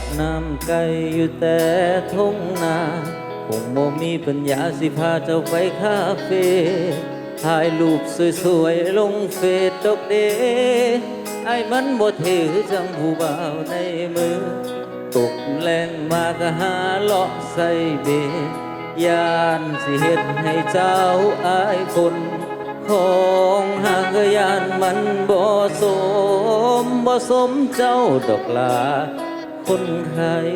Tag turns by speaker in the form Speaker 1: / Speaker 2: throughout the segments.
Speaker 1: บน้ำไก่อยู่แต่ทุ่งนาคงโมมีปัญญาสิพาเจ้าไปคาเฟ่ถ่ายรูปสวยๆ ลงเฟซดอกเดไอ้มันบ่เถือจังผู้บ่าวในมือ ตกแรงมาก็หาเลาะใส่เบยานสิเฮ็ดให้เจ้าอายคน ของหางก็ยานมันบ่สมบ่สมเจ้าดอกลา คนไทย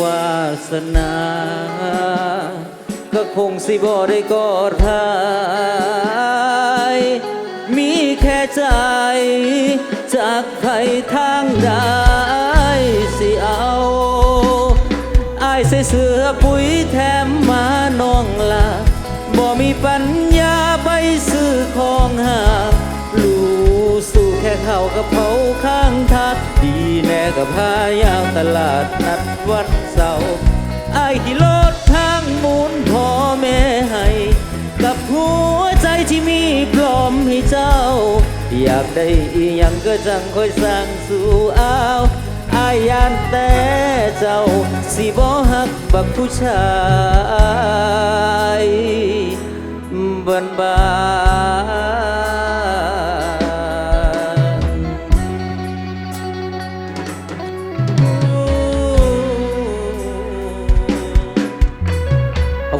Speaker 1: วาสนา ก็คงสิบ่ได้กอดทายมีแค่ใจ จากใครทางใดสิเอาอายใส่เสื้อปุ๋ยแถมมาน้องลาบ่มีปัญญาไปซื้อของหา สู่แค่ข้าวกับเผาข้างทัด ดีแน่กับพายาวตลาดนัดวันเสาร์อายขี่รถทางหมุนพ่อแม่ให้ กับหัวใจที่มีพร้อมให้เจ้า อยากได้อีหยังก็จังค่อยสั่งสู่เอาอายานแต่เจ้า สิบ่ฮักบักผู้ชายบันบา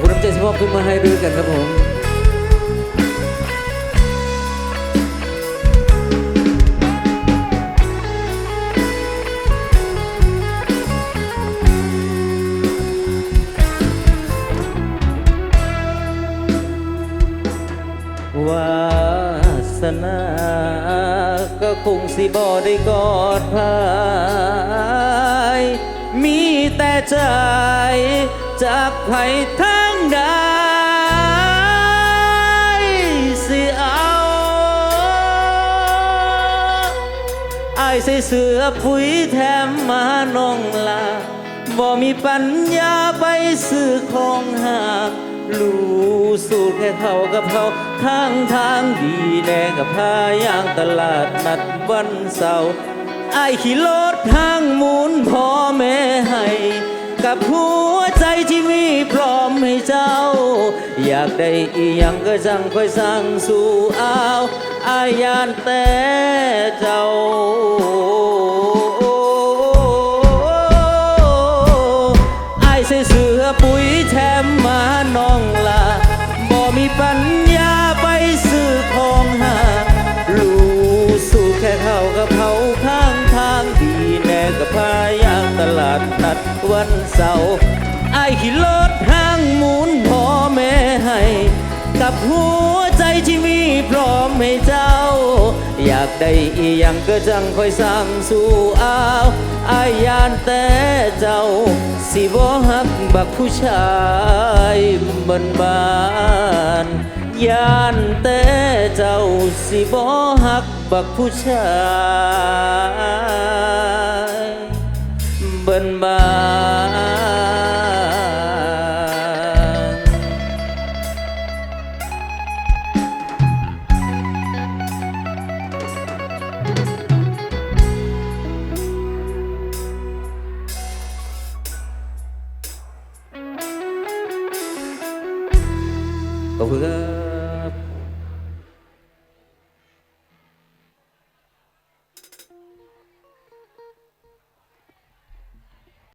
Speaker 1: คุณน้ำใจที่มอบขึ้นมาให้ด้วยกันครับผมวาสนาก็คงสิบ่ได้กอดพายมีแต่ใจจากไผทางใดสิเอาอายใส่เสื้อปุ๋ยแถมมาน้องลาบ่มีปัญญาไปซื้อของหากลูสู่แค่เขากับเขาข้างทางดีแน่กับพายางตลาดนัดวันเสาร์ไอายขี่รถทางมุนพ่อแม่ให้กับหั เจ้า อยากได้อีหยังก็จังค่อยสั่งสู่เอาอายานแต่เจ้าอายใส่เสือปุ๋ยแถมมาน้องลาบ่มีปัญญาไปซื้อของหาลูสู่แค่เขากับเขาข้างทางดีแน่กับพายางตลาดนัดวันเสาร์ไอ้ขี่รถห กับหัวใจที่มีพร้อมให้เจ้า อยากได้อีหยังก็จังค่อยสั่งสู่เอาอายานแต่เจ้า สิบ่ฮักบักผู้ชายบนบานยานแต่เจ้าสิบ่ฮักบักผู้ชายบนบาน 我们的